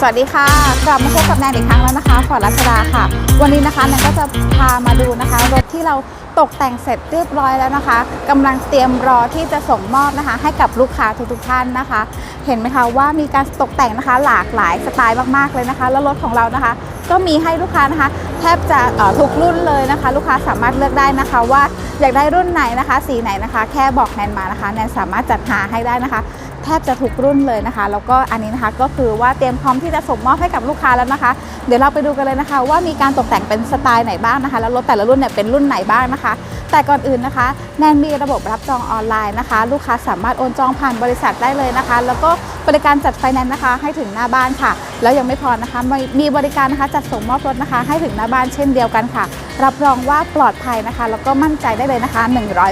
สวัสดีค่ะ กลับมาพบกับแนนอีกครั้งแล้วนะคะฟอร์ดรัชดาค่ะ วันนี้นะคะแนนก็จะพามาดูนะคะ รถที่เราตกแต่งเสร็จเรียบร้อยแล้วนะคะกำลังเตรียมรอที่จะส่งมอบนะคะ ให้กับลูกค้าทุกๆท่านนะคะ เห็นไหมคะว่ามีการตกแต่งนะคะ หลากหลายสไตล์มากๆเลยนะคะ แล้วรถของเรานะคะ ก็มีให้ลูกค้านะคะ แทบจะทุกรุ่นเลยนะคะ ลูกค้าสามารถเลือกได้นะคะ ว่าอยากได้รุ่นไหนนะคะ สีไหนนะคะ แค่บอกแนนมานะคะแนนสามารถจัดหาให้ได้นะคะ ทบจะทุกรุ่นเลยนะคะ แล้วก็อันนี้นะคะก็คือว่าเตรียมพร้อมที่จะส่งมอบให้กับลูกค้าแล้วนะคะ เดี๋ยวเราไปดูกันเลยนะคะ ว่ามีการตกแต่งเป็นสไตล์ไหนบ้างนะคะ แล้วรถแต่ละรุ่นเนี่ยเป็นรุ่นไหนบ้างนะคะ แต่ก่อนอื่นนะคะ แนนมีระบบรับจองออนไลน์นะคะ ลูกค้าสามารถโอนจองผ่านบริษัทได้เลยนะคะ แล้วก็บริการจัดไฟแนนซ์นะคะ ให้ถึงหน้าบ้านค่ะ แล้วยังไม่พอนะคะ มีบริการนะคะจัดส่งมอบรถนะคะ ให้ถึงหน้าบ้านเช่นเดียวกันค่ะ รับรองว่าปลอดภัยนะคะ แล้วก็มั่นใจได้เลยนะคะ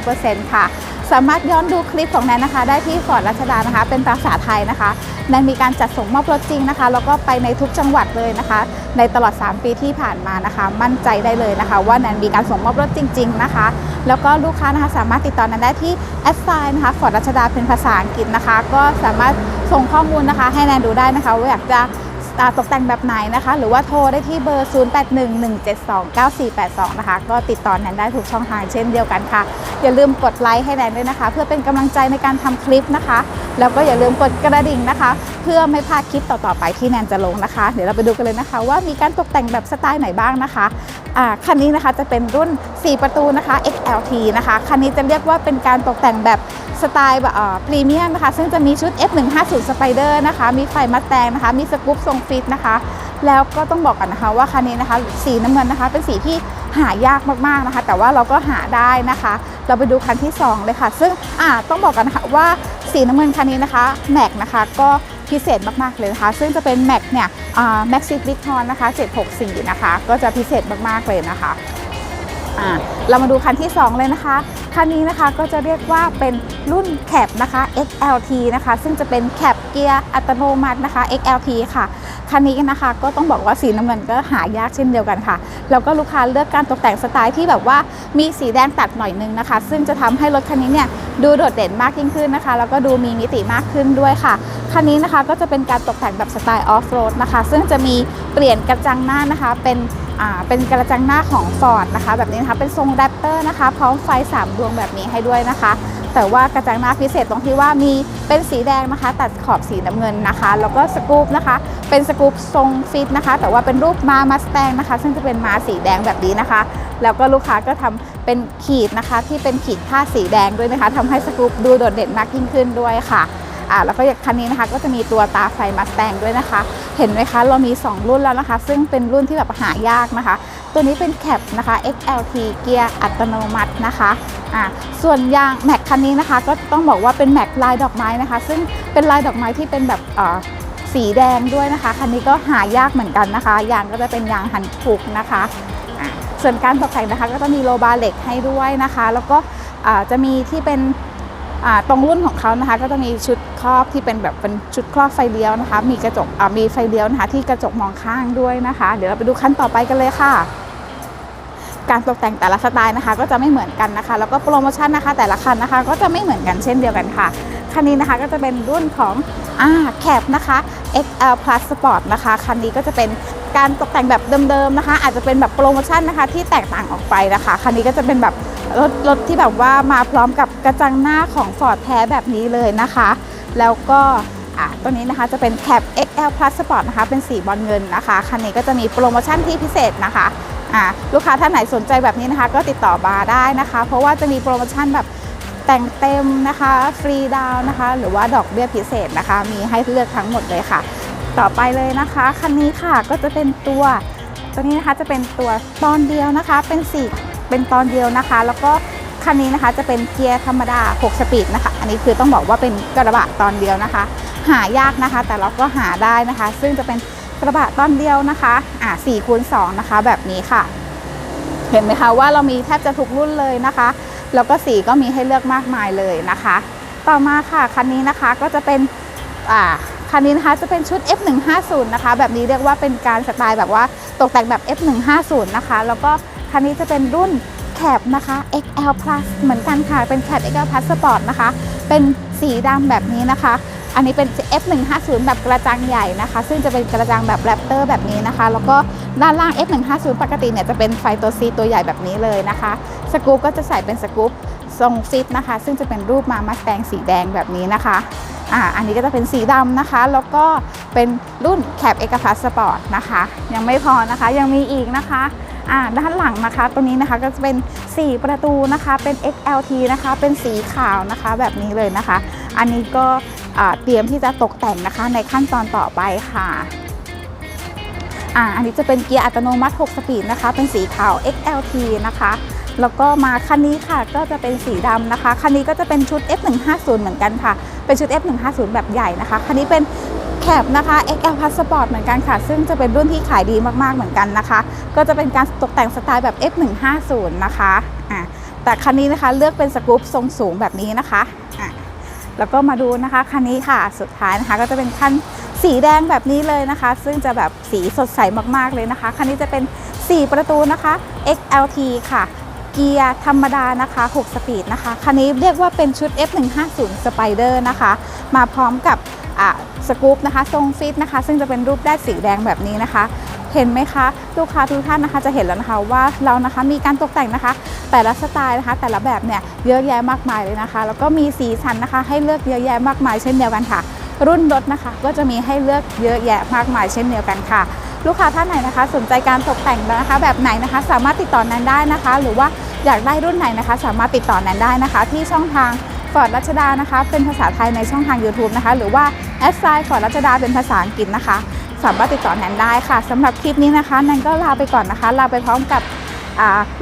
100%ค่ะ สามารถย้อนดูคลิปของแนนนะคะ ได้ที่ฟอร์ดรัชดานะคะ เป็นภาษาไทยนะคะแนนมีการจัดส่งมอบรถจริงนะคะ แล้วก็ไปในทุกจังหวัดเลยนะคะ ในตลอด 3 ปีที่ผ่านมานะคะ มั่นใจได้เลยนะคะ ว่าแนนมีการส่งมอบรถจริง ๆนะคะ แล้วก็ลูกค้านะคะสามารถติดต่อแนนได้ที่แอดไซน์นะคะฟอร์ดรัชดาเป็นภาษาอังกฤษนะคะ ก็สามารถส่งข้อมูลนะคะ ให้แนนดูได้นะคะว่าอยากจะตกแต่งแบบไหนนะคะ หรือว่าโทรได้ที่เบอร์ 0811729482 นะคะ ก็ติดต่อแนนได้ทุกช่องทางเช่นเดียวกันค่ะ อย่าลืมกดไลค์ให้แนนด้วยนะคะ เพื่อเป็นกำลังใจในการทำคลิปนะคะ แล้วก็อย่าลืมกดกระดิ่งนะคะ เพื่อไม่พลาดคลิปต่อๆไปที่แนนจะลงนะคะ เดี๋ยวเราไปดูกันเลยนะคะ ว่ามีการตกแต่งแบบสไตล์ไหนบ้างนะคะคันนี้นะคะจะเป็นรุ่น 4 ประตูนะคะ XLT นะคะคันนี้จะเรียกว่าเป็นการตกแต่งแบบสไตล์แบบพรีเมียมนะคะ ซึ่งจะมีชุด F150 Spider นะคะ มีไฟมัดแตงนะคะ มีสกู๊ปทรงฟิตนะคะ แล้วก็ต้องบอกกันนะคะว่าคันนี้นะคะ สีน้ำเงินนะคะ เป็นสีที่ หายากมากๆนะคะ แต่ว่าเราก็หาได้นะคะ เราไปดูคันที่ 2 เลยค่ะ ซึ่งอ่าต้องบอกกันนะคะว่าสีน้ำเงินคันนี้นะคะแม็กนะคะก็พิเศษมากๆเลยนะคะ ซึ่งจะเป็นแม็กเนี่ยแม็กซิฟิกทอนนะคะ 764 นะคะ ก็จะพิเศษมากๆเลยนะคะอ่าเรามาดูคันที่ 2 เลยนะคะ คันนี้นะคะก็จะเรียกว่าเป็นรุ่นแคปนะคะ XLT นะคะ ซึ่งจะเป็นแคปเกียร์อัตโนมัตินะคะ XLT ค่ะ คันนี้นะคะก็ต้องบอกว่าสีน้ำเงินก็หายากเช่นเดียวกันค่ะ แล้วก็ลูกค้าเลือกการตกแต่งสไตล์ที่แบบว่ามีสีแดงตัดหน่อยนึงนะคะ ซึ่งจะทำให้รถคันนี้เนี่ยดูโดดเด่นมากยิ่งขึ้นนะคะ แล้วก็ดูมีมิติมากขึ้นด้วยค่ะ คันนี้นะคะก็จะเป็นการตกแต่งแบบสไตล์ออฟโรดนะคะ ซึ่งจะมีเปลี่ยนกระจังหน้านะคะเป็น เป็นกระจังหน้าของ Ford นะคะ แบบนี้นะคะเป็นทรงแรปเตอร์นะคะ พร้อมไฟ 3 ดวงแบบนี้ให้ด้วยนะคะ แต่ว่ากระจังหน้าพิเศษตรงที่ว่ามีเป็นสีแดงนะคะ ตัดขอบสีน้ำเงินนะคะ แล้วก็สกูปนะคะ เป็นสกูปทรงฟิตนะคะ แต่ว่าเป็นรูปม้ามัสแตงนะคะ ซึ่งจะเป็นม้าสีแดงแบบนี้นะคะ แล้วก็ลูกค้าก็ทำเป็นขีดนะคะ ที่เป็นขีดผ้าสีแดงด้วยนะคะทำให้สกูปดูโดดเด่นมากยิ่งขึ้นด้วยค่ะ อ่าแล้วก็อย่างคันนี้นะคะก็จะมีตัวตาไฟมาสแตงด้วยนะคะ เห็นไหมคะเรามี 2 รุ่นแล้วนะคะ ซึ่งเป็นรุ่นที่แบบหายากนะคะ ตัวนี้เป็นแคปนะคะ XLT เกียร์อัตโนมัตินะคะอ่าส่วนยางแม็กคันนี้นะคะ ก็ต้องบอกว่าเป็นแม็กลายดอกไม้นะคะ ซึ่งเป็นลายดอกไม้ที่เป็นแบบอ่าสีแดงด้วยนะคะ คันนี้ก็หายากเหมือนกันนะคะ ยางก็จะเป็นยางหันผูกนะคะอ่าส่วนการตกแต่งนะคะ ก็จะมีโลบาเหล็กให้ด้วยนะคะ แล้วก็อ่าจะมีที่เป็นอ่าตรงรุ่นของเขานะคะ ก็จะมีชุด อบที่เป็นแบบเป็นชุดครอบไฟเลี้ยวนะคะ มีกระจกมีไฟเลี้ยวนะคะที่กระจกมองข้างด้วยนะคะ เดี๋ยวเราไปดูขั้นต่อไปกันเลยค่ะ การตกแต่งแต่ละสไตล์นะคะ ก็จะไม่เหมือนกันนะคะ แล้วก็โปรโมชั่นนะคะ แต่ละคันนะคะ ก็จะไม่เหมือนกันเช่นเดียวกันค่ะคันนี้นะคะก็จะเป็นรุ่นของอ่าแคปนะคะ XL Plus Sport นะคะคันนี้ก็จะเป็นการตกแต่งแบบเดิมๆนะคะ อาจจะเป็นแบบโปรโมชั่นนะคะ ที่แตกต่างออกไปนะคะคันนี้ก็จะเป็นแบบรถรถที่แบบว่ามาพร้อมกับกระจังหน้าของ Ford แท้แบบนี้เลยนะคะ แล้วก็อะตัวนี้นะคะจะเป็นแคป XL Plus Sport นะคะ เป็นสีบอลเงินนะคะ คันนี้ก็จะมีโปรโมชั่นที่พิเศษนะคะอะลูกค้าท่านไหนสนใจแบบนี้นะคะ ก็ติดต่อมาได้นะคะ เพราะว่าจะมีโปรโมชั่นแบบแต่งเต็มนะคะ ฟรีดาวนะคะ หรือว่าดอกเบี้ยพิเศษนะคะ มีให้เลือกทั้งหมดเลยค่ะ ต่อไปเลยนะคะ คันนี้ค่ะก็จะเป็นตัว ตัวนี้นะคะจะเป็นตัวตอนเดียวนะคะ เป็นสี่เป็นตอนเดียวนะคะ แล้วก็ คันนี้นะคะจะเป็นเกียร์ธรรมดา 6 สปีดนะคะ อันนี้คือต้องบอกว่าเป็นกระบะตอนเดียวนะคะ หายากนะคะ แต่เราก็หาได้นะคะ ซึ่งจะเป็นกระบะตอนเดียวนะคะอ่า4คูณ2นะคะ แบบนี้ค่ะ เห็นไหมคะว่าเรามีแทบจะทุกรุ่นเลยนะคะ แล้วก็สีก็มีให้เลือกมากมายเลยนะคะ ต่อมาค่ะคันนี้นะคะก็จะเป็นอ่าคันนี้นะคะจะเป็นชุด F150 นะคะ แบบนี้เรียกว่าเป็นการสไตล์แบบว่าตกแต่งแบบ F150 นะคะ แล้วก็คันนี้จะเป็นรุ่น แคปนะคะ XL Plus เหมือนกันค่ะ เป็นแคป XL Plus Sport นะคะ เป็นสีดำแบบนี้นะคะ อันนี้เป็น F150 แบบกระจังใหญ่นะคะ ซึ่งจะเป็นกระจังแบบแรปเตอร์แบบนี้นะคะ แล้วก็ด้านล่าง F150 ปกติเนี่ยจะเป็นไฟตัว C ตัวใหญ่แบบนี้เลยนะคะ สกู๊ปก็จะใส่เป็นสกู๊ปทรงฟิตนะคะ ซึ่งจะเป็นรูปมามาสแตงสีแดงแบบนี้นะคะอ่าอันนี้ก็จะเป็นสีดำนะคะ แล้วก็เป็นรุ่นแคปเอกพัสสปอร์ตนะคะ ยังไม่พอนะคะ ยังมีอีกนะคะ อ่าด้านหลังนะคะ ตัวนี้นะคะก็จะเป็น 4 ประตูนะคะ เป็น XLT นะคะ เป็นสีขาวนะคะ แบบนี้เลยนะคะ อันนี้ก็เตรียมที่จะตกแต่งนะคะในขั้นตอนต่อไปค่ะอ่าอันนี้จะเป็นเกียร์อัตโนมัติ 6 สปีดนะคะ เป็นสีขาว XLT นะคะ แล้วก็มาคันนี้ค่ะก็จะเป็นสีดำนะคะ คันนี้ก็จะเป็นชุด F150 เหมือนกันค่ะ เป็นชุด F150 แบบใหญ่นะคะ คันนี้เป็นแคปนะคะ XL Passport เหมือนกันค่ะ ซึ่งจะเป็นรุ่นที่ขายดีมากๆเหมือนกันนะคะ ก็จะเป็นการตกแต่งสไตล์แบบ F150 นะคะอะแต่คันนี้นะคะเลือกเป็นสกู๊ปทรงสูงแบบนี้นะคะอะแล้วก็มาดูนะคะคันนี้ค่ะสุดท้ายนะคะก็จะเป็นคันสีแดงแบบนี้เลยนะคะ ซึ่งจะแบบสีสดใสมากๆเลยนะคะ คันนี้จะเป็น 4 ประตูนะคะ XLT ค่ะ เกียร์ธรรมดานะคะ 6 สปีดนะคะ คันนี้เรียกว่าเป็นชุด F150 Spider นะคะ มาพร้อมกับสกู๊ปนะคะ ทรงฟิตนะคะ ซึ่งจะเป็นรูปแรกสีแดงแบบนี้นะคะ เห็นไหมคะ ลูกค้าทุกท่านนะคะจะเห็นแล้วนะคะว่าเรานะคะมีการตกแต่งนะคะ แต่ละสไตล์นะคะ แต่ละแบบเนี่ยเยอะแยะมากมายเลยนะคะ แล้วก็มีสีสันนะคะ ให้เลือกเยอะแยะมากมายเช่นเดียวกันค่ะ รุ่นรถนะคะ ก็จะมีให้เลือกเยอะแยะมากมายเช่นเดียวกันค่ะลูกค้าท่านไหนนะคะ สนใจการตกแต่งนะคะ แบบไหนนะคะ สามารถติดต่อแนนได้นะคะ หรือว่า อยากได้รุ่นไหนนะคะ สามารถติดต่อแนนได้นะคะ ที่ช่องทางฟอร์ดรัชดานะคะ เป็นภาษาไทยในช่องทาง YouTube นะคะ หรือว่าแอดไซน์ฟอร์ดรัชดาเป็นภาษาอังกฤษนะคะ สามารถติดต่อแนนได้ค่ะสำหรับคลิปนี้นะคะแนนก็ลาไปก่อนนะคะลาไปพร้อมกับ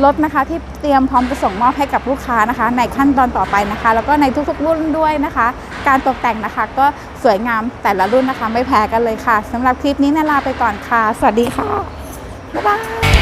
รถนะคะที่เตรียมพร้อมจะส่งมอบให้กับลูกค้านะคะ ในขั้นตอนต่อไปนะคะ แล้วก็ในทุกๆรุ่นด้วยนะคะ การตกแต่งนะคะ ก็สวยงามแต่ละรุ่นนะคะ ไม่แพ้กันเลยค่ะสำหรับคลิปนี้แนนลาไปก่อนค่ะ สวัสดีค่ะบ๊ายบาย